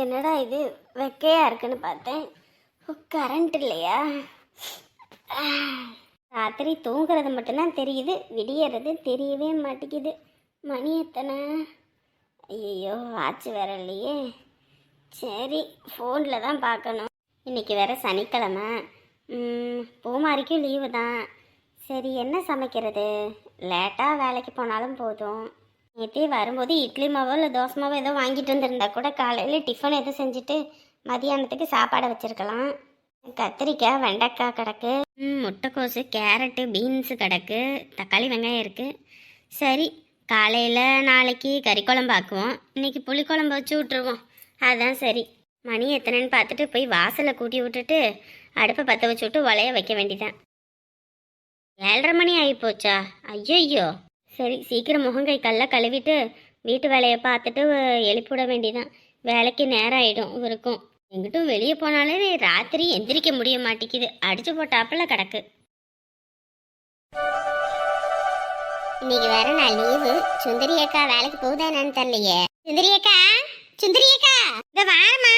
என்னடா இது? வெக்கையா இருக்குன்னு பார்த்தேன். கரண்ட் இல்லையா? ராத்திரி தூங்குறது மட்டும்தான் தெரியுது. விடியறது தெரியவே மாட்டேங்குது. மணி எத்தனை? ஐயோ வாட்ச் வேற இல்லையே. சரி ஃபோனில் தான் பார்க்கணும். இன்னைக்கு வேற சனிக்கிழமை. பூமாரிக்கும் லீவு தான். சரி என்ன சமைக்கிறது? லேட்டாக வேலைக்கு போனாலும் போதும். நேற்றே வரும்போது இட்லி மாவோ இல்லை தோசை மாவோ ஏதோ வாங்கிட்டு வந்திருந்தா கூட காலையில் டிஃபன் எதுவும் செஞ்சுட்டு மதியானத்துக்கு சாப்பாடை வச்சுருக்கலாம். கத்திரிக்காய் வெண்டைக்காய் கிடக்கு. ம், முட்டைக்கோசு கேரட்டு பீன்ஸு கிடக்கு. தக்காளி வெங்காயம் இருக்குது சரி காலையில் நாளைக்கு கறி குழம்பு ஆக்குவோம். இன்னைக்கு புளிக்குழம்பு வச்சு விட்ருவோம் அதுதான் சரி. மணி எத்தனைன்னு பார்த்துட்டு போய் வாசலை கூட்டி விட்டுட்டு அடுப்பை பற்ற வச்சு விட்டு உலைய வைக்க வேண்டியதான் ஏழரை மணி ஆகிப்போச்சா ஐயோ சரி சீக்கிரம் முகங்கை கல்ல கழுவிட்டு வீட்டு வேலையை பார்த்துட்டு எழுப்பிவிட வேண்டியதான் வேலைக்கு நேரம் ஆகிடும் இவருக்கும். எங்கிட்டும் வெளியே போனாலே ராத்திரி எந்திரிக்க முடிய மாட்டேங்குது. அடிச்சு போட்டாப்புல கிடக்கு. இன்னைக்கு வேற நான் லீவு. சுந்தரி அக்கா வேலைக்கு போகுதா என்னன்னு தெரியலையே. சுந்தரி அக்கா? சுந்தரி அக்கா? இந்த வாரமா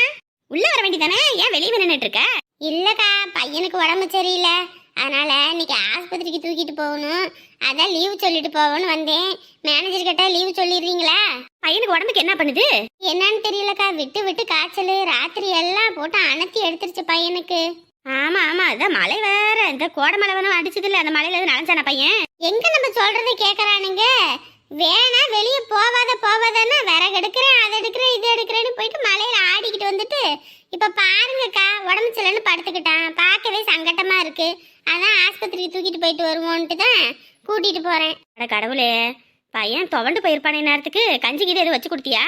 உள்ள வர வேண்டியதானே? ஏன் வெளியே நின்னுட்டு இருக்க? இல்லக்கா பையனுக்கு உடம்பு சரியில்லை. அதனால இன்னைக்கு ஆஸ்பத்திரிக்கு தூக்கிட்டு போகணும். அதான் லீவு சொல்லிட்டு போவோன்னு வந்தேன். மேனேஜர் கிட்ட லீவு சொல்லிடுறீங்களா? பையனுக்கு உடம்புக்கு என்ன பண்ணுது? என்னன்னு தெரியலக்கா. விட்டு விட்டு காய்ச்சல் ராத்திரி எல்லாம் போட்டு அணைத்தி எடுத்துருச்சு பையனுக்கு. ஆமா ஆமா. அதான் மழை வேற. இந்த கோடை மழை வேணும் அடிச்சது இல்ல அந்த மழையில எதுவும் நனைஞ்சான பையன்? எங்க நம்ம சொல்றதை கேக்குறானுங்க? வேணா வெளியே போவாத போவாதன்னா விறகு எடுக்கிறேன் அதை எடுக்கிறேன் இது எடுக்கிறேன்னு போயிட்டு மலையில ஆடிக்கிட்டு வந்துட்டு இப்ப பாருங்கக்கா உடம்பு சரியில்லைன்னு படுத்துக்கிட்டான். பார்க்கவே சங்கட்டமா இருக்கு. அதான் ஆஸ்பத்திரிக்கு தூக்கிட்டு போயிட்டு வருவோன்ட்டு தான் கூட்டிட்டு போறேன். அட கடவுளே பையன் துவண்டு போயிருப்பானே நேரத்துக்கு கஞ்சி கீது எதுவும் வச்சு கொடுத்தியா?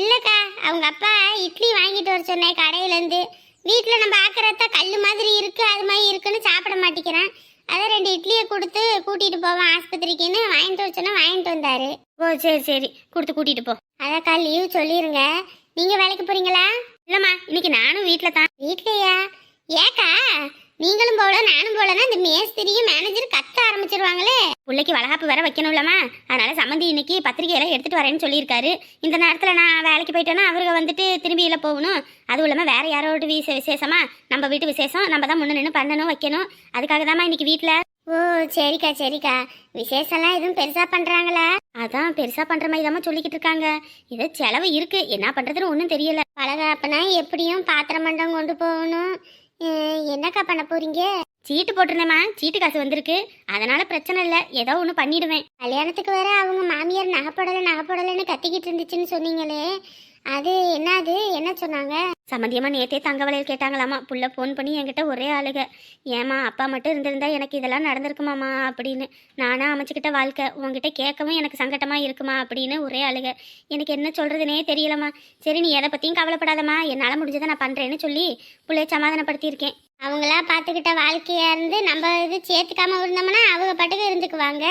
இல்லக்கா அவங்க அப்பா இட்லி வாங்கிட்டு வர சொன்னேன் கடையில இருந்து வீட்டுல நம்ம ஆக்கிறத கல்லு மாதிரி இருக்கு அது மாதிரி இருக்குன்னு சாப்பிட மாட்டேங்கிறான். அதான் ரெண்டு இட்லியை கொடுத்து கூட்டிட்டு போவான் ஆஸ்பத்திரிக்குன்னு வாங்கிட்டு வர சொன்னா வாங்கிட்டு வந்தாரு. ஓ சரி சரி. கொடுத்து கூட்டிட்டு போ. அதாக்கா லீவ் சொல்லிருங்க. நீங்க வேலைக்கு போறீங்களா? இல்லம்மா இன்னைக்கு நானும் வீட்ல தான். வீட்லயா? ஏக்கா நீங்களும் போல நானும் போலன்னா இந்த மேஸ்திரியும் மேனேஜர் கத்த ஆரம்பிச்சிருவாங்களே. பிள்ளைக்கு வளகாப்பு வேற வைக்கணும்லமா அதனால சம்மந்தி இன்னைக்கு பத்திரிகையெல்லாம் எடுத்துட்டு வரேன்னு சொல்லியிருக்காரு. இந்த நேரத்தில் நான் வேலைக்கு போயிட்டேன்னா அவருங்க வந்துட்டு திரும்பி இல்லை போகணும். அதுவும் இல்லாமல் வேற யாரோட விச விசேஷமா நம்ம வீட்டு விசேஷம் நம்ம தான் முன்ன நின்று பண்ணணும் வைக்கணும். அதுக்காக தாம்மா இன்னைக்கு வீட்டில் ஓ சரிக்கா சரிக்கா. விசேஷம்லாம் எதுவும் பெருசா பண்றாங்களா? அதான் பெருசா பண்ற மாதிரி தான் சொல்லிக்கிட்டு இருக்காங்க. இது செலவு இருக்கு. என்ன பண்றதுன்னு ஒன்றும் தெரியல. பலகாப்பனா எப்படியும் பாத்திர மண்டம் கொண்டு போகணும். என்னக்கா பண்ண போறீங்க? சீட்டு போட்டிருந்தேம்மா. சீட்டு காசு வந்திருக்கு. அதனால பிரச்சனை இல்லை. ஏதோ ஒன்று பண்ணிடுவேன். கல்யாணத்துக்கு வேற அவங்க மாமியார் நகைப்படலை நகைப்படலைன்னு கத்திக்கிட்டு இருந்துச்சுன்னு சொன்னீங்களே. அது என்னது? என்ன சொன்னாங்க? சம்மந்தியமா நேத்தே தங்க வளையல் கேட்டாங்களாமா. புள்ள ஃபோன் பண்ணி என்கிட்ட ஒரே ஆளுக. ஏமா அப்பா மட்டும் இருந்திருந்தா எனக்கு இதெல்லாம் நடந்திருக்குமாமா அப்படின்னு. நானா அமைச்சுக்கிட்ட வாழ்க்கை. உங்ககிட்ட கேட்கவும் எனக்கு சங்கட்டமா இருக்குமா அப்படின்னு ஒரே அழுக எனக்கு என்ன சொல்றதுனே தெரியலம்மா. சரி நீ எதை பத்தியும் கவலைப்படாதம்மா. என்னால் முடிஞ்சதை நான் பண்றேன்னு சொல்லி பிள்ளைய சமாதானப்படுத்தியிருக்கேன். அவங்களா பார்த்துக்கிட்ட வாழ்க்கையா இருந்து நம்ம இது சேர்த்துக்காம இருந்தோம்னா அவங்க பாட்டுக்கு இருந்துக்குவாங்க.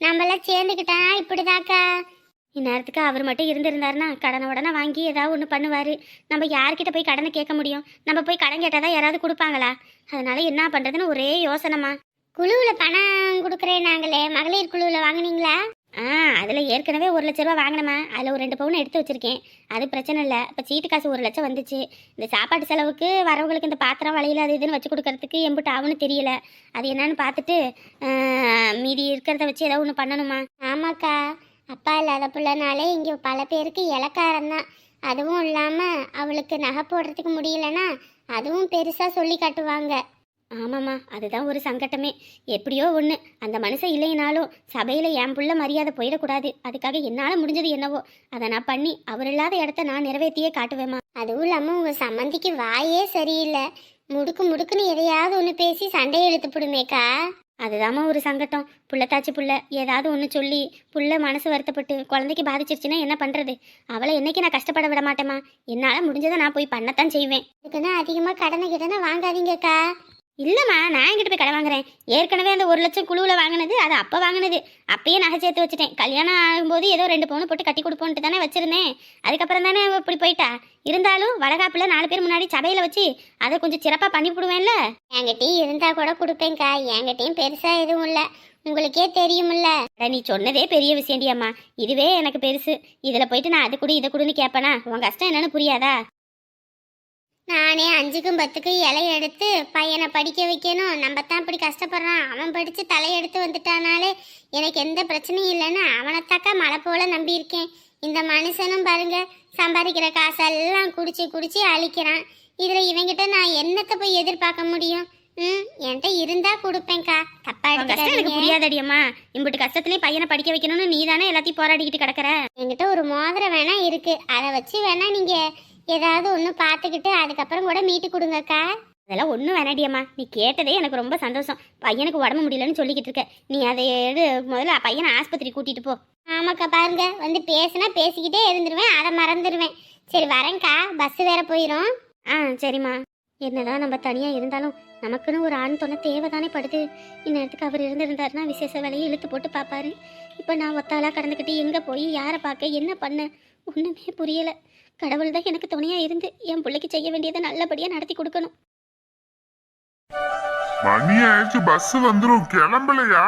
நம்மளாம் சேர்ந்துக்கிட்டா இப்படிதாக்கா? இந்நேரத்துக்கு அவர் மட்டும் இருந்திருந்தாருன்னா கடனை உடனே வாங்கி ஏதாவது ஒன்று பண்ணுவார். நம்ம யார்கிட்ட போய் கடனை கேட்க முடியும்? நம்ம போய் கடன் கேட்டால் தான் யாராவது கொடுப்பாங்களா? அதனால என்ன பண்ணுறதுன்னு ஒரே யோசனைமா குழுவில் பணம் கொடுக்குறேன் நாங்களே. மகளிர் குழுவில் வாங்குனீங்களா? ஆ அதில் ஏற்கனவே ஒரு லட்ச ரூபா வாங்கினேம்மா. அதில் ஒரு ரெண்டு பவுன் எடுத்து வச்சிருக்கேன். அது பிரச்சனை இல்லை. இப்போ சீட்டு காசு ஒரு லட்சம் வந்துச்சு. இந்த சாப்பாட்டு செலவுக்கு வரவங்களுக்கு இந்த பாத்திரம் வளையல் அது இதுன்னு வச்சு கொடுக்கறதுக்கு எம்பிட்டு ஆகும்னு தெரியல. அது என்னன்னு பார்த்துட்டு மீதி இருக்கிறத வச்சு ஏதாவது ஒன்று பண்ணணுமா? ஆமாக்கா. அப்பா இல்லாத பிள்ளைனாலே இங்கே பல பேருக்கு இலக்காரம் தான். அதுவும் இல்லாமல் அவளுக்கு நகை போடுறதுக்கு முடியலன்னா அதுவும் பெருசாக சொல்லி காட்டுவாங்க. ஆமாம்மா அதுதான் ஒரு சங்கட்டமே. எப்படியோ ஒன்று அந்த மனுஷன் இல்லைனாலும் சபையில் என் புள்ள மரியாதை போயிடக்கூடாது. அதுக்காக என்னால் முடிஞ்சது என்னவோ அதை நான் பண்ணி அவர் இல்லாத இடத்த நான் நிறைவேற்றியே காட்டுவேம்மா. அதுவும் இல்லாமல் உங்கள் சம்மந்திக்கு வாயே சரியில்லை. முடுக்கு முடுக்குன்னு எதையாவது ஒன்று பேசி சண்டையை இழுத்து போடுமேக்கா? அதுதாம்மா ஒரு சங்கட்டம். புள்ளத்தாச்சி புள்ள ஏதாவது ஒன்று சொல்லி புள்ள மனசு வருத்தப்பட்டு குழந்தைக்கு பாதிச்சிருச்சுன்னா என்ன பண்ணுறது அவளை என்னைக்கு நான் கஷ்டப்பட விட மாட்டேம்மா என்னால் முடிஞ்சதை நான் போய் பண்ணத்தான் செய்வேன். இதுக்குன்னா அதிகமாக கடனை கிடனை வாங்காதீங்கக்கா. இல்லைம்மா நான் எங்கிட்ட போய் கடை வாங்குறேன். ஏற்கனவே அந்த ஒரு லட்சம் குழுவில் வாங்கினது அது அப்போ வாங்கினது. அப்பயே நகை சேர்த்து வச்சுட்டேன். கல்யாணம் ஆகும்போது ஏதோ ரெண்டு பவுன் போட்டு கட்டி கொடுப்போன்ட்டு தானே வச்சிருந்தேன். அதுக்கப்புறம் தானே இப்படி போயிட்டா. இருந்தாலும் வளகாப்பில் நாலு பேர் முன்னாடி சபையில் வச்சு அதை கொஞ்சம் சிறப்பாக பண்ணி விடுவேன்ல. என்கிட்டயும் இருந்தா கூட கொடுப்பேன்க்கா. என்கிட்டயும் பெருசாக எதுவும் இல்லை. உங்களுக்கே தெரியும்ல. அட, நீ சொன்னதே பெரிய விஷயம்டியம்மா இதுவே எனக்கு பெருசு. இதுல போயிட்டு நான் அது குடி இதை குடுன்னு கேட்பேனா உன் கஷ்டம் என்னன்னு புரியாதா? நானே அஞ்சுக்கும் பத்துக்கும் இலைய எடுத்து பையனை படிக்க வைக்கணும். நம்ம தான் இப்படி கஷ்டப்படுறான். அவன் படிச்சு தலையெடுத்து வந்துட்டானாலே எனக்கு எந்த பிரச்சனையும் இல்லைன்னு அவனைத்தாக்கா மழை போல நம்பியிருக்கேன். இந்த மனுஷனும் பாருங்க சம்பாதிக்கிற காசெல்லாம் குடிச்சு குடிச்சு அழிக்கிறான். இதுல இவங்கிட்ட நான் என்னத்தை போய் எதிர்பார்க்க முடியும்? ம் என்கிட்ட இருந்தா கொடுப்பேன்க்கா. தப்பா கஷ்டம் எனக்கு எடுத்துக்காதீங்க புரியாதடியம்மா. இம்புட்டு கஷ்டத்துலயே பையனை படிக்க வைக்கணும்னு நீ தானே எல்லாத்தையும் போராடிக்கிட்டு கிடக்குற? என்கிட்ட ஒரு மோதிரம் வேணா இருக்கு. அதை வச்சு வேணா நீங்க ஏதாவது ஒன்று பார்த்துக்கிட்டு அதுக்கப்புறம் கூட மீட்டு கொடுங்கக்கா. அதெல்லாம் ஒன்றும் வேணாடியம்மா. நீ கேட்டதே எனக்கு ரொம்ப சந்தோஷம். பையனுக்கு உடம்பு முடியலன்னு சொல்லிக்கிட்டு இருக்க. நீ அதை எடு முதல்ல பையனை ஆஸ்பத்திரி கூட்டிகிட்டு போ. ஆமாக்கா பாருங்க. வந்து பேசுனா பேசிக்கிட்டே இருந்துருவேன். அதை மறந்துடுவேன் சரி வரேன்க்கா. பஸ் வேற போயிடும் ஆ சரிம்மா. என்னதான் நம்ம தனியா இருந்தாலும் நமக்குன்னு ஒரு ஆண் துணை தேவைதானே படுது. இந்நேரத்துக்கு அவர் இருந்திருந்தாருன்னா விசேஷ வேலையை இழுத்து போட்டு பார்ப்பாரு இப்போ நான் ஒத்தாளா கடந்துக்கிட்டு எங்கே போய் யாரை பார்க்க என்ன பண்ண? ஒன்றுமே புரியலை. கடவுள் தான் எனக்கு துணையா இருந்து என் பிள்ளைக்கு செய்ய வேண்டியதை நல்லபடியாக நடத்தி கொடுக்கணும். மணி ஆயிடுச்சு பஸ் வந்துரும். கிளம்பலையா?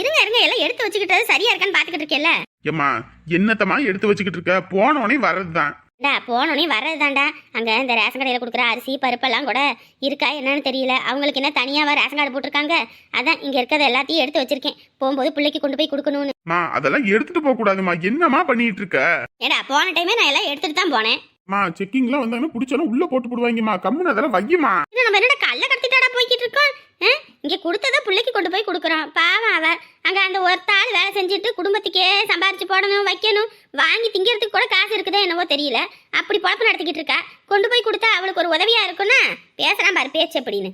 இருங்க இருங்க எல்லாம் எடுத்து வச்சுக்கிட்டது சரியா இருக்கான்னு பார்த்துக்கிட்டு இருக்கேல்ல? ஏம்மா என்னத்தம்மா எடுத்து வச்சுக்கிட்டு இருக்க? போனோடனே வர்றதுதான். டா போனோடனே வர்றதுதான்டா. அங்கே இந்த ரேஷன் கடையில் கொடுக்குற அரிசி பருப்பெல்லாம் கூட இருக்கா என்னன்னு தெரியல. அவங்களுக்கு என்ன தனியாக ரேஷன் கார்டு போட்டிருக்காங்க? அதான் இங்கே இருக்கிறத எல்லாத்தையும் எடுத்து வச்சிருக்கேன். போகும்போது பிள்ளைக்கு கொண்டு போய் கொடுக்கணும்னு. மா அதெல்லாம் எடுத்துட்டு போக கூடாதுமா. என்னம்மா பண்ணிட்டு இருக்க? ஏடா போன டைமே நான் எல்லாம் எடுத்துட்டு தான் போனேன். மா செக்கிங்லாம் வந்தாங்கன்னா பிடிச்சாலும் உள்ள போட்டு போடுவாங்கம்மா. கம்முன்னு அதெல்லாம் வையுமா இது நம்ம என்னடா கல்ல கடத்திட்டாடா போய்கிட்டு இருக்கோம் ஆ? இங்க கொடுத்ததை பிள்ளைக்கு கொண்டு போய் கொடுக்குறோம். பாவம் அவ. அங்க அந்த ஒருத்தாள் வேலை செஞ்சுட்டு குடும்பத்துக்கே சம்பாரிச்சு போடணும் வைக்கணும் வாங்கி திங்கிறதுக்கு கூட காசு இருக்குதோ என்னவோ தெரியல. அப்படி பொழப்பு நடத்திக்கிட்டு இருக்கா. கொண்டு போய் கொடுத்தா அவளுக்கு ஒரு உதவியா இருக்கும்னா பேசுறான் பாரு பேச்சு அப்படின்னு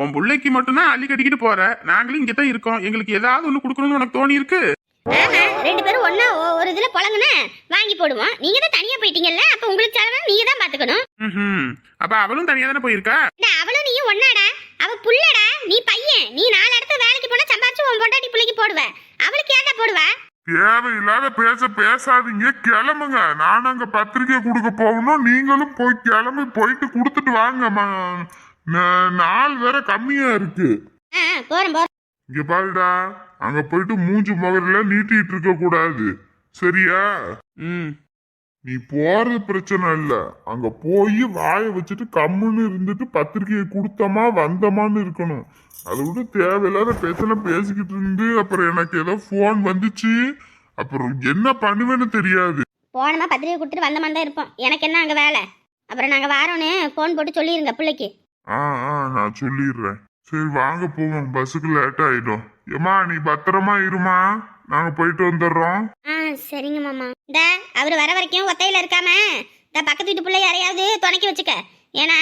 உன் பிள்ளைக்கு மட்டும்தான் அள்ளி கட்டிக்கிட்டு போற. நாங்களும் இங்கே தான் இருக்கோம். எங்களுக்கு ஏதாவது ஒன்று கொடுக்கணும்னு உனக்கு தோணி இருக்கு ரெண்டு பேரும் ஒண்ணா ஒரு இதுல பொழங்குனா வாங்கி போடுவோம். நீங்க தான் தனியா போயிட்டீங்கல்ல? அப்ப உங்களுக்கு செலவு நீங்க தான் பாத்துக்கணும். அப்ப அவளும் தனியா தானே போயிருக்கா? அவளும் நீயும் ஒன்னாடா அவ புள்ளடா நீ பையன். நீ நாலு இடத்துல வேலைக்கு போனா சம்பாரிச்சு உன் பொண்டாட்டி பிள்ளைக்கு போடுவ. அவளுக்கு ஏன்டா போடுவ? தேவையில்லாத பேச பேசாதீங்க. கிளம்புங்க. நான் அங்க பத்திரிக்கை கொடுக்க போகணும். நீங்களும் போய் கிளம்பி போயிட்டு கொடுத்துட்டு வாங்க நாள் வேற கம்மியா இருக்கு. போறோம் போறோம் இங்க பாருடா. அங்க போயிட்டு மூஞ்சி முகரில நீட்டிட்டு இருக்க கூடாது. சரியா? ம். நீ போறது பிரச்சனை இல்ல. அங்க போய் வாயை வச்சுட்டு கம்முன்னு இருந்துட்டு பத்திரிக்கையை கொடுத்தமா வந்தமான்னு இருக்கணும். அதை விட தேவையில்லாத பேசல பேசிக்கிட்டு இருந்து அப்புறம் எனக்கு ஏதோ ஃபோன் வந்துச்சு. அப்புறம் என்ன பண்ணுவேன்னு தெரியாது. போனமா பத்திரிக்கை கொடுத்துட்டு வந்த மாதிரி தான் இருப்போம். எனக்கு என்ன அங்க வேலை? அப்புறம் நாங்க வாரோன்னு ஃபோன் போட்டு சொல்லிருங்க பிள்ளைக்கு. ஆ ஆ நான் சொல்லிடுறேன். சரி வாங்க போவோம். பஸ்ஸுக்கு லேட் ஆயிடும். ஏமா நீ பத்திரமா இருமா? நாங்க போயிட்டு வந்துடுறோம். ஆ சரிங்க மாமா. இந்த அவர் வர வரைக்கும் ஒத்தையில இருக்காம இந்த பக்கத்து வீட்டு பிள்ளை யாரையாவது துணைக்கி வச்சுக்க. ஏன்னா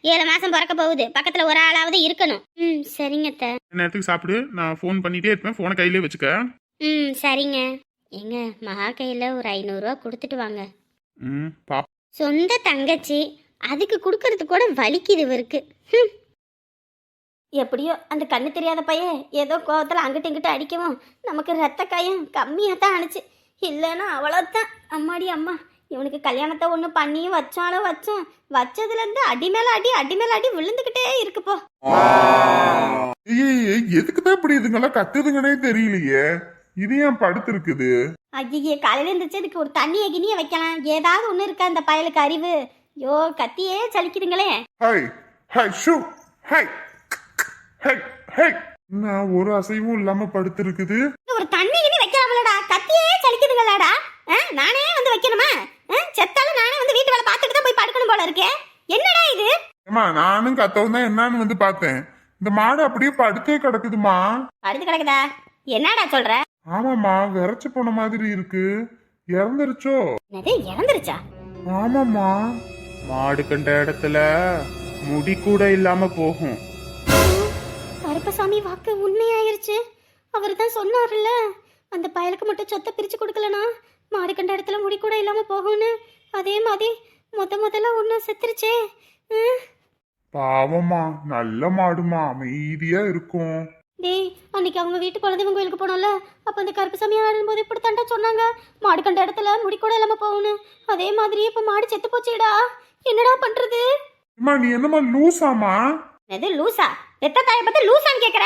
ஏழு மாசம் பிறக்க போகுது. பக்கத்துல ஒரு ஆளாவது இருக்கணும். ம் சரிங்க அத்தை. நேரத்துக்கு சாப்பிடு. நான் ஃபோன் பண்ணிட்டே இருப்பேன். ஃபோனை கையிலே வச்சுக்க. ம் சரிங்க. எங்க மகா கையில் ஒரு ஐநூறுரூவா கொடுத்துட்டு வாங்க. ம் பா சொந்த தங்கச்சி அதுக்கு கொடுக்கறது கூட வலிக்குது இவருக்கு. ஹம். எப்படியோ அந்த கண்ணு தெரியாத பையன் ஏதோ கோவத்தில் அங்கிட்டு இங்கிட்டு அடிக்கவும் நமக்கு ரத்த காயம் கம்மியாக தான் ஆணுச்சு. இல்லைன்னா அவ்வளோதான் அம்மாடி அம்மா இவனுக்கு கல்யாணத்தை ஒன்று பண்ணியும் வச்சாலும் வச்சோம். வச்சதுலேருந்து அடி மேலே அடி அடி மேலே அடி விழுந்துக்கிட்டே இருக்குப்போ எதுக்கு தான் இப்படி இதுங்கெல்லாம் கத்துதுங்கன்னே தெரியலையே. இது ஏன் படுத்து இருக்குது? ஐயே காலையில இருந்துச்சு இதுக்கு ஒரு தண்ணியை கிண்ணியை வைக்கலாம். ஏதாவது ஒன்று இருக்கா இந்த பயலுக்கு அறிவு? ஐயோ கத்தியே சலிக்குதுங்களே. Hi hi shoo hi. நான் ஒரு அசைவும் இல்லாம படுத்திருக்குது? ஒரு தண்ணி கிண்ணி வைக்கிறாங்களடா கத்தியே சலிக்குதுங்களாடா. ஆ, நானே வந்து வைக்கணுமா? செத்தாலும் நானே வந்து வீட்டு வேலை பார்த்துட்டு தான் போய் படுக்கணும் போல இருக்கே. என்னடா இது? ஏமா நானும் கத்தவும் தான் என்னன்னு வந்து பார்த்தேன். இந்த மாடு அப்படியே படுத்தே கிடக்குதுமா அடுத்து கிடக்குதா? என்னடா சொல்ற? ஆமாம்மா விரைச்சு போன மாதிரி இருக்கு. இறந்துருச்சோ? என்னது இறந்துருச்சா? ஆமாம்மா. மாடு கண்ட இடத்துல முடி கூட இல்லாம போகும். கருப்பசாமி வாக்கு உண்மையாயிருச்சு. அவர் தான் சொன்னார்ல அந்த பயலுக்கு மட்டும் சொத்தை பிரிச்சு கொடுக்கலனா மாடு கண்ட இடத்துல முடி கூட இல்லாம போகும்னு. அதே மாதிரி முத முதல்ல ஒன்று செத்துருச்சே. பாவம்மா நல்ல மாடுமா அமைதியா இருக்கும். டேய் அன்னைக்கு அவங்க வீட்டு குலதெய்வம் கோயிலுக்கு போனோம்ல அப்போ அந்த கருப்பசாமி ஆடும்போது இப்படி தாண்டா சொன்னாங்க. மாடு கண்ட இடத்துல முடி கூட இல்லாம போகணும் அதே மாதிரி இப்போ மாடு செத்து போச்சேடா. என்னடா பண்றது? அம்மா நீ என்னம்மா லூசாமா எது லூசா? பெத்த தாயை பத்தி லூசான்னு கேக்குற?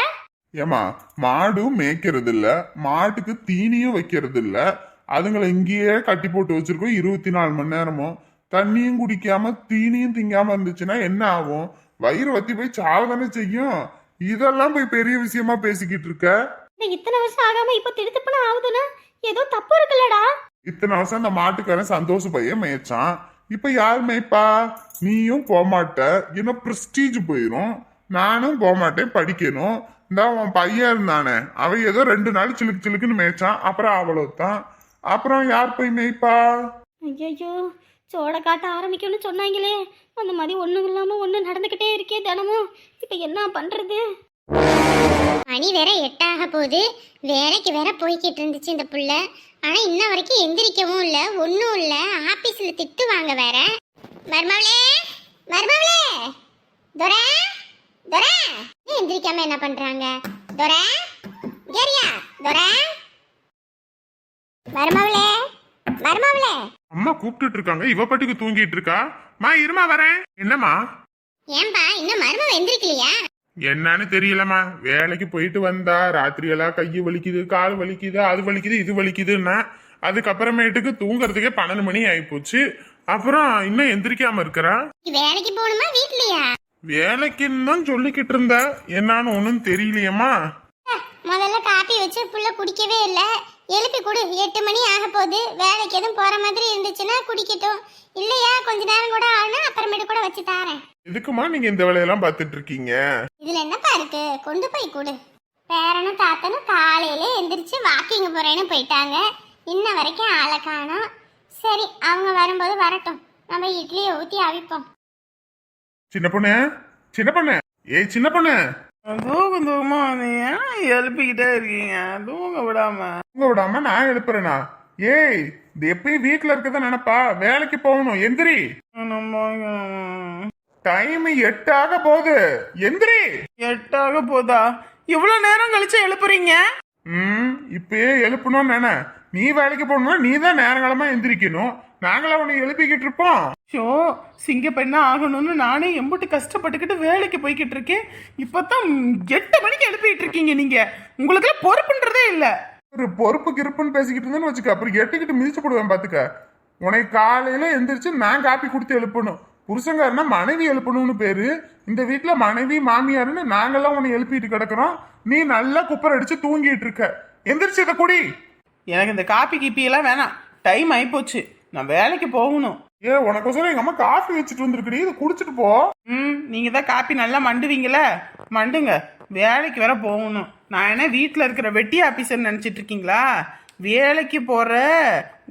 ஏமா மாடும் மேய்க்கிறது இல்ல மாட்டுக்கு தீனியும் வைக்கிறது இல்ல அதுங்களை இங்கேயே கட்டி போட்டு வச்சிருக்கோம் இருபத்தி நாலு மணி நேரமும். தண்ணியும் குடிக்காம தீனியும் திங்காம இருந்துச்சுன்னா என்ன ஆகும்? வயிறு வத்தி போய் சாவதானே செய்யும்? இதெல்லாம் போய் பெரிய விஷயமா பேசிக்கிட்டு இருக்க? இத்தனை வருஷம் ஆகாம இப்போ திடுத்துப்புனா ஆகுதுன்னா? ஏதோ தப்பு இருக்குல்லடா. இத்தனை வருஷம் அந்த மாட்டுக்காரன் சந்தோஷ பையன் மேய்ச்சான். இப்ப யார் மேய்ப்பா நீயும் போமாட்ட. இன்னும் பிரஸ்டீஜ் போயிரும். நானும் போமாட்டேன் படிக்கணும். இந்த அவன் பையன் இருந்தானே. அவன் ஏதோ ரெண்டு நாள் சிலுக்கு சிலுக்குன்னு மேய்ச்சான். அப்புறம் அவ்வளவுதான். அப்புறம் யார் போய் மேய்ப்பா? ஐயோ சோட காட்ட ஆரம்பிக்கணும்னு சொன்னாங்களே. அந்த மாதிரி ஒன்றும் இல்லாமல் ஒன்று நடந்துக்கிட்டே இருக்கே தினமும். இப்போ என்ன பண்ணுறது மணி வேற எட்டாக போகுது. வேலைக்கு வேற போய்கிட்டு இருந்துச்சு இந்த புள்ள. ஆனா இன்ன வரைக்கும் எந்திரிக்கவும் இல்ல ஒன்றும் இல்ல. ஆபீஸ்ல திட்டுவாங்க வேற. மருமவளே மருமவளே! துரை துரை! எந்திரிக்காம என்ன பண்றாங்க? துரை கேரியா துரை! மருமவளே மருமவளே! அம்மா கூப்பிட்டுட்டு இருக்காங்க இவ பாட்டுக்கு தூங்கிட்டு இருக்கா? மா இருமா வரேன். என்னம்மா? ஏன்பா இன்னும் மருமவ எந்திரிக்கலையா? என்னன்னு தெரியலம்மா. வேலைக்கு போயிட்டு வந்தா ராத்திரி எல்லாம் கை வலிக்குது கால் வலிக்குது அது வலிக்குது இது வலிக்குதுன்னா அதுக்கப்புறமேட்டுக்கு தூங்குறதுக்கே பன்னெண்டு மணி ஆயிப்போச்சு. அப்புறம் இன்னும் எந்திரிக்காம இருக்கிறா? வேலைக்கு போகணுமா வீட்லயா? வேலைக்குன்னு தான் சொல்லிக்கிட்டு இருந்தா என்னன்னு ஒன்றும் தெரியலையம்மா. முதல்ல காப்பி வச்சு புள்ள குடிக்கவே இல்லை. எழுப்பி கொடு எட்டு மணி ஆக போகுது வேலைக்கு எதுவும் போற மாதிரி இருந்துச்சுன்னா குடிக்கட்டும். இல்லையா? கொஞ்ச நேரம் கூட ஆனா அப்புறமேட்டு கூட வச்சு தாரேன். எதுக்குமா நீங்க இந்த வேலையெல்லாம் பார்த்துட்டு இருக்கீங்க? இதுல என்னப்பா இருக்கு? கொண்டு போய் கொடு. பேரனும் தாத்தனும் காலையில எந்திரிச்சு வாக்கிங் போறேன்னு போயிட்டாங்க. இன்ன வரைக்கும் ஆளை காணோம். சரி அவங்க வரும்போது வரட்டும். நம்ம இட்லியை ஊத்தி அவிப்போம். சின்ன பொண்ணு சின்ன பொண்ணு. ஏய் சின்ன பொண்ணு. தூக்கம் தூக்கமா நீ ஏன் எழுப்பிக்கிட்டே இருக்கீங்க? தூங்க விடாம. தூங்க விடாம நான் எழுப்புறேனா? ஏய் இது எப்பயும் வீட்டுல இருக்கதான் நினைப்பா. வேலைக்கு போகணும். எந்திரி. டைம் எட்டாக போகுது. எந்திரி. எட்டாக போதா? இவ்வளவு நேரம் கழிச்சு எழுப்புறீங்க? ம் இப்பயே எழுப்பணும்னு நினை. நீ வேலைக்கு போகணும்னா நீ தான் நேரங்காலமா எந்திரிக்கணும். நாங்களா உன்னை எழுப்பிக்கிட்டு இருப்போம். ஷோ சிங்க பெண்ணா ஆகணும்னு நானே எம்பிட்டு கஷ்டப்பட்டுக்கிட்டு வேலைக்கு போய்கிட்டு இருக்கேன். இப்பதான் எட்டு மணிக்கு எழுப்பிட்டு இருக்கீங்க நீங்க. உங்களுக்கு பொறுப்புன்றதே இல்ல. ஒரு பொறுப்பு கிருப்புன்னு பேசிக்கிட்டு இருந்தேன்னு வச்சுக்க அப்புறம் எட்டுக்கிட்டு மிதிச்சு போடுவேன் பாத்துக்க. உனக்கு காலையில எந்திரிச்சு நான் காப்பி கொடுத்து எழுப்பணும். புருஷங்காரனா மனைவி எழுப்பணும்னு பேரு. இந்த வீட்டுல மனைவி மாமியாருன்னு நாங்கெல்லாம் உன்னை எழுப்பிட்டு கிடக்குறோம். நீ நல்லா குப்பர் அடிச்சு தூங்கிட்டு இருக்க. எந்திரிச்சு இதை குடி. எனக்கு இந்த காப்பி கிப்பி எல்லாம் வேணாம். டைம் ஆயிப்போச்சு. நான் வேலைக்கு போகணும். ஏ உனக்கோசரம் எங்க அம்மா காஃபி வச்சுட்டு வந்திருக்கடி இதை குடிச்சிட்டு போ. ம் நீங்க தான் காப்பி நல்லா மண்டுவீங்களே மண்டுங்க. வேலைக்கு வேற போகணும். நான் என்ன வீட்டில் இருக்கிற வெட்டி ஆபீசர் நினைச்சிட்டு இருக்கீங்களா? வேலைக்கு போற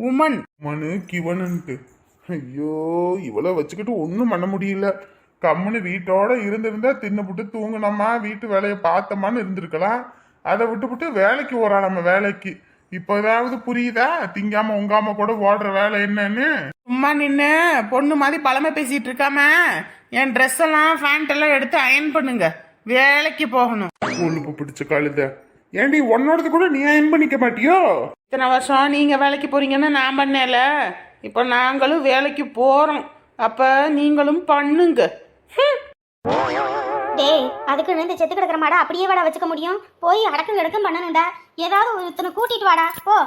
உமன். மனு கிவனுன்ட்டு. ஐயோ இவ்வளோ வச்சுக்கிட்டு ஒன்றும் பண்ண முடியல. கம்முன்னு வீட்டோட இருந்திருந்தா தின்னுபுட்டு தூங்குனோமா வீட்டு வேலையை பார்த்தோமான்னு இருந்திருக்கலாம். அதை விட்டுப்புட்டு வேலைக்கு ஓரா நம்ம வேலைக்கு. இப்போ ஏதாவது புரியுதா? திங்காம உங்காம கூட ஓடுற வேலை என்னன்னு? சும்மா நின்று பொண்ணு மாதிரி பழமை பேசிட்டு இருக்காம என் ட்ரெஸ் எல்லாம் ஃபேண்ட் எல்லாம் எடுத்து அயன் பண்ணுங்க. வேலைக்கு போகணும். கொழுப்பு பிடிச்ச கழுத ஏண்டி உன்னோடது கூட நீ அயன் பண்ணிக்க மாட்டியோ? இத்தனை வருஷம் நீங்க வேலைக்கு போறீங்கன்னு நான் பண்ணல. இப்போ நாங்களும் வேலைக்கு போறோம். அப்ப நீங்களும் பண்ணுங்க. ஹம். டேய் அதுக்குன்னு இந்த செத்து கிடக்கிற மாடை அப்படியே வாடா வச்சுக்க முடியும். போய் அடக்கம் கிடக்கம் பண்ணணும்டா. ஏதாவது ஒருத்தனை கூட்டிட்டு வாடா. போ.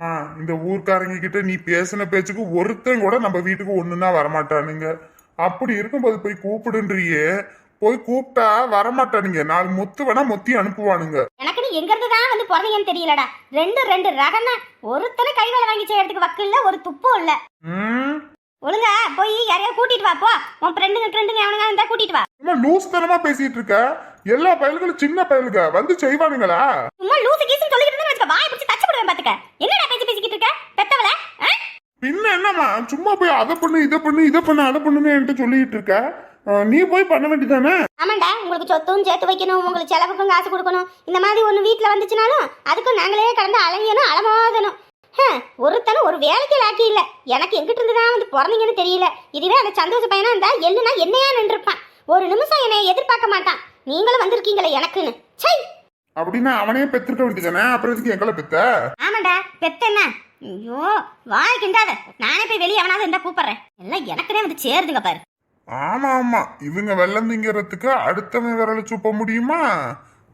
ஆ இந்த ஊர்க்காரங்க கிட்ட நீ பேசின பேச்சுக்கு ஒருத்தன் கூட நம்ம வீட்டுக்கு ஒண்ணுன்னா வரமாட்டானுங்க. அப்படி இருக்கும்போது போய் கூப்பிடுன்றியே போய் கூப்பிட்டா வரமாட்டானுங்க. நாலு முத்து வேணா முத்தி அனுப்புவானுங்க. எனக்கு நீ எங்க இருந்து தான் வந்து பிறந்தீங்கன்னு தெரியலடா. ரெண்டு ரெண்டு ரகம்னா ஒருத்தனை கை வேலை வாங்கி செய்யறதுக்கு வக்கு இல்ல ஒரு துப்பும் இல்ல. ம்? ஒழுங்கா போய் யாரையா கூட்டிட்டு வா போ. உன் ஃப்ரெண்டுங்க ஃப்ரெண்டுங்க அவனுங்க இருந்தா கூட்டிட்டு வா. சும்மா லூஸ் தனமா பேசிட்டு இருக்க? எல்லா பயல்களும் சின்ன பயலுங்க வந்து செய்வானுங்களா? சும்மா லூசு கீசுன்னு சொல்லிக்கிட்டு இருந்தா வச்சுக்க வாய் பிடிச்சி தச்சு விடுவேன் பாத்துக்க. என்னடா பேசி பேசிக்கிட்டு இருக்க? பெத்தவள? பின்ன என்னம்மா சும்மா போய் அதை பண்ணு இதை பண்ணு இதை பண்ணு அதை பண்ணுன்னு என்கிட்ட சொல்லிட்டு இருக்க? நீ போய் பண்ண வேண்டியதானே ஆமாண்டா உங்களுக்கு சொத்தும் சேர்த்து வைக்கணும் உங்களுக்கு செலவுக்கும் காசு கொடுக்கணும். இந்த மாதிரி ஒன்று வீட்டில் வந்துச்சுனாலும் அதுக்கும் நாங்களே கடந்து அலையணும் அலமோதணும். ஒருத்தனும் ஒரு வேலைக்கு லாக்கி இல்லை. எனக்கு எங்கிட்ட இருந்து தான் வந்து பிறந்தீங்கன்னு தெரியல. இதுவே அந்த சந்தோஷ பையனா இருந்தா எள்ளுனா என்னையா நின்றுப்பான். ஒரு நிமிஷம் என்னை எதிர்பார்க்க மாட்டான். நீங்களும் வந்திருக்கீங்களே எனக்குன்னு. சை அப்படின்னா அவனே பெத்திருக்க வேண்டியதானே அப்புறம் எதுக்கு எங்களை பெத்த? ஆமாண்டா பெத்தென்ன. ஐயோ வாய் கிண்டாத. நானே போய் வெளியே அவனாவது இருந்தா கூப்பிடுறேன். எல்லாம் எனக்குனே வந்து சேருதுங்க பாரு. ஆமா ஆமா. இவங்க வெள்ளம் திங்கிறதுக்கு அடுத்தவன் விரல சூப்ப முடியுமா?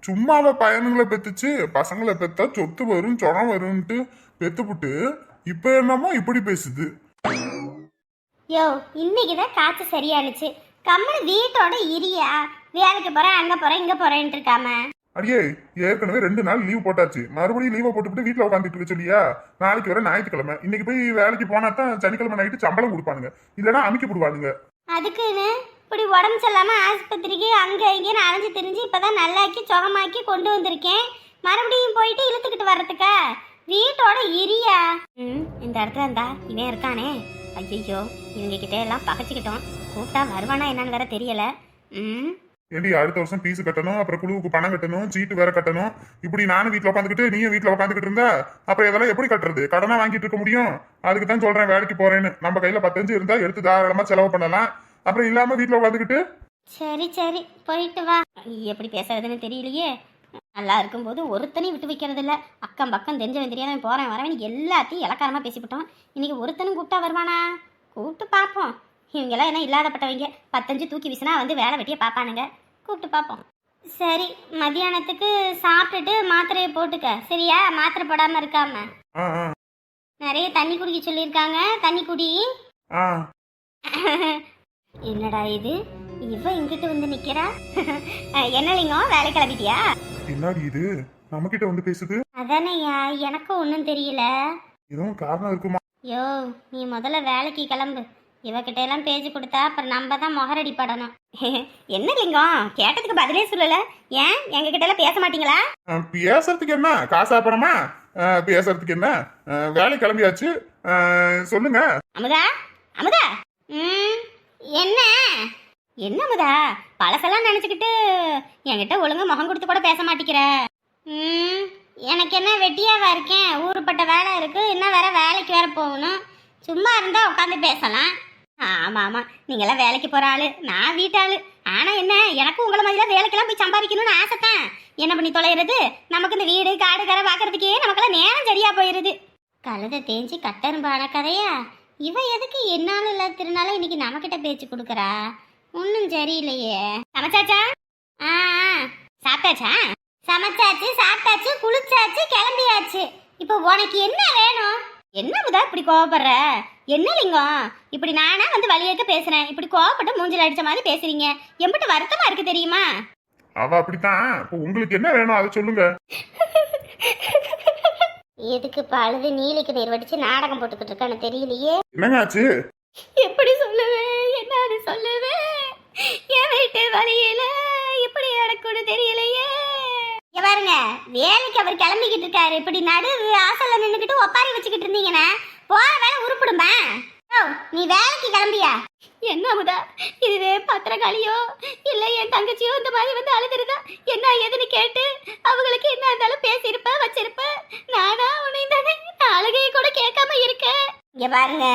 சும்மாவ பையனுங்களை பெத்துச்சு பசங்களை பெத்தா சொத்து வரும் சொரம் வரும்ன்ட்டு பெத்துப்புட்டு இப்ப என்னமோ இப்படி பேசுது. யோ இன்னைக்கு தான் காய்ச்ச சரியானுச்சு. கம்மனு வீட்டோட இரியா வேலைக்கு போறேன் அங்க போறேன் இங்க போறேன்ட்டு இருக்காம. அடியே ஏற்கனவே ரெண்டு நாள் லீவ் போட்டாச்சு. மறுபடியும் லீவை போட்டுவிட்டு வீட்டில் உட்காந்துட்டு இருக்க சொல்லியா? நாளைக்கு வர ஞாயிற்றுக்கிழமை. இன்னைக்கு போய் வேலைக்கு போனா தான் சனிக்கிழமை நைட்டு சம்பளம் கொடுப்பானுங்க. இல்லைன்னா அமைக்க போடுவானுங்க அதுக்குன்னு இப்படி உடம்பு சரியில்லாம ஆஸ்பத்திரிக்கு அங்க இங்கேன்னு அலைஞ்சு திரிஞ்சு இப்பதான் நல்லாக்கி சுகமாக்கி கொண்டு வந்திருக்கேன். மறுபடியும் போயிட்டு இழுத்துக்கிட்டு வர்றதுக்கா? வீட்டோட இரியா. ம் இந்த இடத்துல இருந்தா இவன் இருக்கானே. ஐயோ இவங்க கிட்ட எல்லாம் பகச்சுக்கிட்டோம். கூப்பிட்டா வருவானா என்னன்னு வேற தெரியல. ம். ஏண்டி அடுத்த வருஷம் ஃபீஸ் கட்டணும் அப்புறம் குழுவுக்கு பணம் கட்டணும் சீட்டு வேற கட்டணும். இப்படி நானும் வீட்டில் உட்காந்துக்கிட்டு நீயும் வீட்டில் உட்காந்துக்கிட்டு இருந்தா அப்புறம் இதெல்லாம் எப்படி கட்டுறது? கடனா வாங்கிட்டு இருக்க முடியும்? அதுக்கு தான் சொல்றேன் வேலைக்கு போறேன்னு. நம்ம கையில பத்தஞ்சு இருந்தா எடுத்து தாராளமா செலவு பண்ணலாம். அப்புறம் இல்லாம வீட்டில் உட்காந்துக்கிட்டு? சரி சரி போயிட்டு வா. எப்படி பேசுறதுன்னு தெரியலையே. நல்லா இருக்கும்போது ஒருத்தனையும் விட்டு வைக்கிறது இல்ல அக்கம் பக்கம் தெரிஞ்சவன் தெரியாதவன் போறேன் வரவன் எல்லாத்தையும் இலக்காரமா பேசிவிட்டோம். இன்னைக்கு ஒருத்தனும் கூப்பிட்டா வருவானா? கூப்பிட்டு பார்ப்போம். இவங்கெல்லாம் என்ன இல்லாதப்பட்டவங்க. பத்தஞ்சு தூக்கி வீசினா வந்து வேலை வெட்டியே பார்ப்பானுங்க. கூப்பிட்டு பார்ப்போம். சரி மத்தியானத்துக்கு சாப்பிட்டுட்டு மாத்திரையை போட்டுக்க. சரியா? மாத்திரை போடாம இருக்காம. நிறைய தண்ணி குடிக்க சொல்லியிருக்காங்க. தண்ணி குடி. என்னடா இது? இவ இங்கிட்டு வந்து நிக்கிறா? என்ன வேலை கிளம்பிட்டியா? என்னடி இது? நம்ம கிட்ட வந்து பேசுது. அதானேயா எனக்கும் ஒன்றும் தெரியல. எதுவும் காரணம் இருக்குமா? யோ நீ முதல்ல வேலைக்கு கிளம்பு. இவகிட்ட எல்லாம் பேச்சு கொடுத்தா அப்புறம் நம்ம தான் மொகரடி படணும் என்ன லிங்கம்? கேட்டதுக்கு பதிலே சொல்லல. ஏன்? எங்க கிட்ட எல்லாம் பேச மாட்டீங்களா? பேசுறதுக்கு என்ன? காசா பணமா ஆ, பேசுறதுக்கு என்ன? வேலை கிளம்பியாச்சு. சொல்லுங்க. அமுதா? அமுதா? என்ன? என்ன முதா? பழசெல்லாம் நினச்சிக்கிட்டு என்கிட்ட ஒழுங்கா முகம் கொடுத்து கூட பேச மாட்டேங்கிற ம் எனக்கு என்ன வெட்டியாவா இருக்கேன்? ஊருப்பட்ட வேலை இருக்கு. இன்னும் வேற வேலைக்கு வேற போகணும். சும்மா இருந்தா உட்காந்து பேசலாம். ஆமா ஆமா. நீங்களாம் வேலைக்கு போற ஆளு. நான் வீட்டாளு. ஆனா என்ன எனக்கும் உங்களை மாதிரி தான் வேலைக்கெல்லாம் போய் சம்பாதிக்கணும்னு ஆசைத்தான். என்ன பண்ணி தொலைகிறது நமக்கு இந்த வீடு காடு கரை பார்க்கறதுக்கே நமக்கெல்லாம் நேரம் சரியா போயிருது. கழுதை தேஞ்சு கட்டரும்பான கதையா? இவ எதுக்கு என்னாலும் இல்லாத திருநாளும் இன்னைக்கு நம்மக்கிட்ட பேச்சு கொடுக்குறா? ஒன்றும் சரியில்லையே. சமைச்சாச்சா? ஆ. சாப்பிட்டாச்சா? சமைச்சாச்சு சாப்பிட்டாச்சு குளிச்சாச்சு கிளம்பியாச்சு. இப்போ உனக்கு என்ன வேணும்? என்ன முதா இப்படி கோவப்படுற? என்ன லிங்கம்? இப்படி நானா வந்து வழியேக்க பேசுறேன். இப்படி கோவப்பட்டு மூஞ்சில அடிச்ச மாதிரி பேசுறீங்க. எம்பிட்டு வருத்தமா இருக்கு தெரியுமா? அவ அப்படித்தான். இப்போ உங்களுக்கு என்ன வேணும்? அதை சொல்லுங்க. எதுக்கு பழுது நீலிக்கு நீர் வடிச்சு நாடகம் போட்டுக்கிட்டு இருக்கான்னு தெரியலையே. என்னங்க ஆச்சு? எப்படி சொல்லுவேன்? என்னன்னு சொல்லுவேன்? என் வீட்டு வழியில இப்படி நடக்கும்னு தெரியலையே. இங்க பாருங்க வேலைக்கு அவர் கிளம்பிக்கிட்டு இருக்காரு. இப்படி நடு ஆசல்ல நின்றுக்கிட்டு ஒப்பாரி வச்சுக்கிட்டு இருந்தீங்கன்னா போற வேலை உருப்பிடுமா நீ வேலைக்கு கிளம்பியா? என்ன அமுதா? இதுவே பத்திரக்காளியோ இல்ல என் தங்கச்சியோ இந்த மாதிரி வந்து அழுதுருதா? என்ன ஏதுன்னு கேட்டு? அவங்களுக்கு என்ன இருந்தாலும் பேசியிருப்ப வச்சிருப்ப. நானா உன்னை தானே நான் அழுகையை கூட கேட்காம இருக்கேன். இங்க பாருங்க.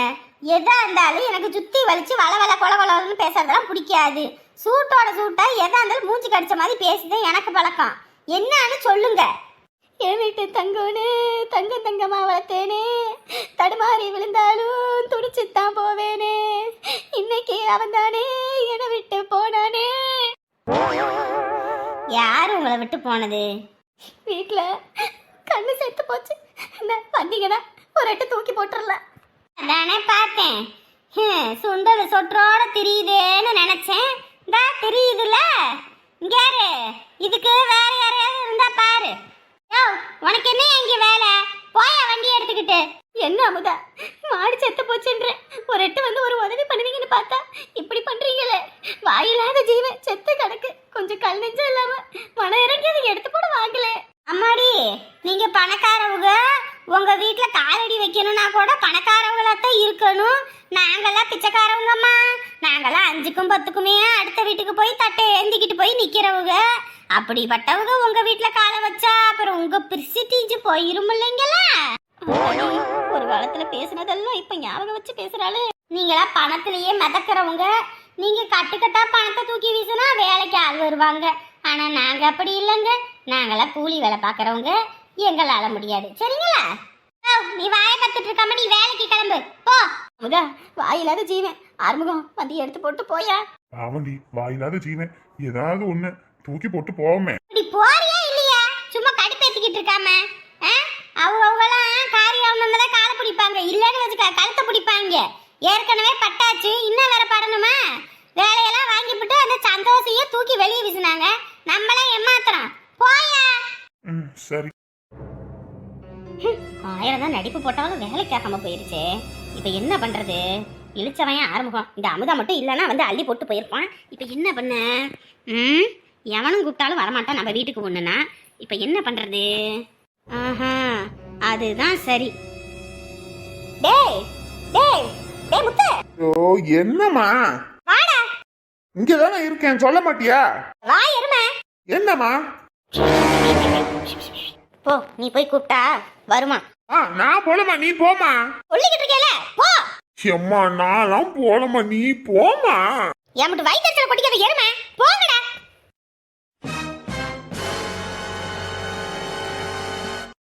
எதா இருந்தாலும் எனக்கு சுத்தி வலிச்சு வள வள கொல கொலன்னு பேசுறதெல்லாம் பிடிக்காது. சூட்டோட சூட்டா எதா இருந்தாலும் மூஞ்சி கடிச்ச மாதிரி பேசுறது எனக்கு பழக்கம். என்னன்னு சொல்லுங்க. என் வீட்டு தங்கோனே தங்கம் தங்கமா வளர்த்தேனே. தடுமாறி விழுந்தாலும் துடிச்சுத்தான் போவேனே. இன்னைக்கு அவன் தானே என்னை விட்டு போனானே. யார் உங்களை விட்டு போனது? வீட்டில் கண்ணு செத்து போச்சு. வந்தீங்கன்னா ஒரு எட்டு தூக்கி போட்டுடலாம் அதானே பார்த்தேன். சுண்டல் சொற்றோட தெரியுதேன்னு நினைச்சேன். இந்தா தெரியுதுல்ல இங்க இதுக்கு வேற யாரையாவது இருந்தா பாரு. உனக்கு என்ன இங்க வேலை? போய வண்டி எடுத்துக்கிட்டு. என்ன அமுதா? மாடு செத்து போச்சுன்ற. ஒரு எட்டு வந்து ஒரு உதவி பண்ணுவீங்கன்னு பார்த்தா இப்படி பண்றீங்களே. வாயில்லாத ஜீவன் செத்து கிடக்கு. கொஞ்சம் கல் நெஞ்சம் இல்லாம மனம் இறங்கி அதை எடுத்து போட வாங்கல அம்மாடி நீங்க பணக்காரவங்க. உங்க வீட்டுல காலடி வைக்கணும்னா கூட பணக்காரவங்களா தான் இருக்கணும். நாங்கெல்லாம் பிச்சைக்காரவங்கம்மா. நாங்கெல்லாம் அஞ்சுக்கும் பத்துக்குமே அடுத்த வீட்டுக்கு போய் தட்டை ஏந்திக்கிட்டு போய் நிக்கிறவங்க. அப்படிப்பட்டவங்க உங்க வீட்டுல காலை வச்சா அப்புறம் உங்க பிரிசிட்டிஞ்சு போயிரும் இல்லைங்களா? ஒரு காலத்துல பேசுனதெல்லாம் இப்ப ஞாபகம் வச்சு பேசுறாளு. நீங்களா பணத்திலேயே மிதக்கிறவங்க. நீங்க கட்டுக்கட்டா பணத்தை தூக்கி வீசினா வேலைக்கு ஆள் வருவாங்க. ஆனா நாங்க அப்படி இல்லைங்க. நாங்களாம் கூலி வேலை பார்க்கறவங்க எங்களால முடியாது. சரிங்களா? ஓ, நீ வாயை கத்துட்டு இருக்காம நீ வேலைக்கு கிளம்பு. போ. முதா வாயில்லாத ஜீவன். ஆறுமுகம் வந்து எடுத்து போட்டு போயா? பாவண்டி வாயில்லாத ஜீவன். ஏதாவது ஒண்ணு. தூக்கி போட்டு போவோமே. இப்படி போறியா இல்லையா? சும்மா கடுப்பேத்திக்கிட்டு இருக்காம. ஆ? அவங்க அவங்களாம் காரியம் தான் காலை பிடிப்பாங்க. இல்லைன்னு வச்சுக்க கழுத்தை பிடிப்பாங்க. ஏற்கனவே பட்டாச்சு. இன்னும் வேற படணுமா? வேலையெல்லாம் வாங்கிவிட்டு அந்த சந்தோஷையே தூக்கி வெளியே வீசினாங்க. நம்மளாம் ஏமாத்துறோம். ம் சரி. ஆயிரம் தான் நடிப்பு போட்டாலும் வேலைக்காகாம போயிருச்சே. இப்போ என்ன பண்றது? இழிச்சவன் ஆரம்பம் இந்த அமுதா மட்டும் இல்லைன்னா வந்து அள்ளி போட்டு போயிருப்பான். இப்போ என்ன பண்ண? ம் எவனும் கூப்பிட்டாலும் வரமாட்டான். நம்ம வீட்டுக்கு ஒண்ணுனா இப்போ என்ன பண்றது? ஆஹா அதுதான் சரி. டேய் டேய் டேய் முத்து. ஓ என்னம்மா? வாடா. இங்கதானே இருக்கேன். சொல்ல மாட்டியா? வா எருமை. என்னம்மா? போ நீ போய் கூப்பிட்டா வருமா? ஆ நான் போலமா நீ போமா சொல்லிக்கிட்டு இருக்கேல போ. எம்மா நான்லாம் போலமா நீ போமா என் மட்டும் வயிற்றுல கொட்டிக்காத எருமை போங்கடா.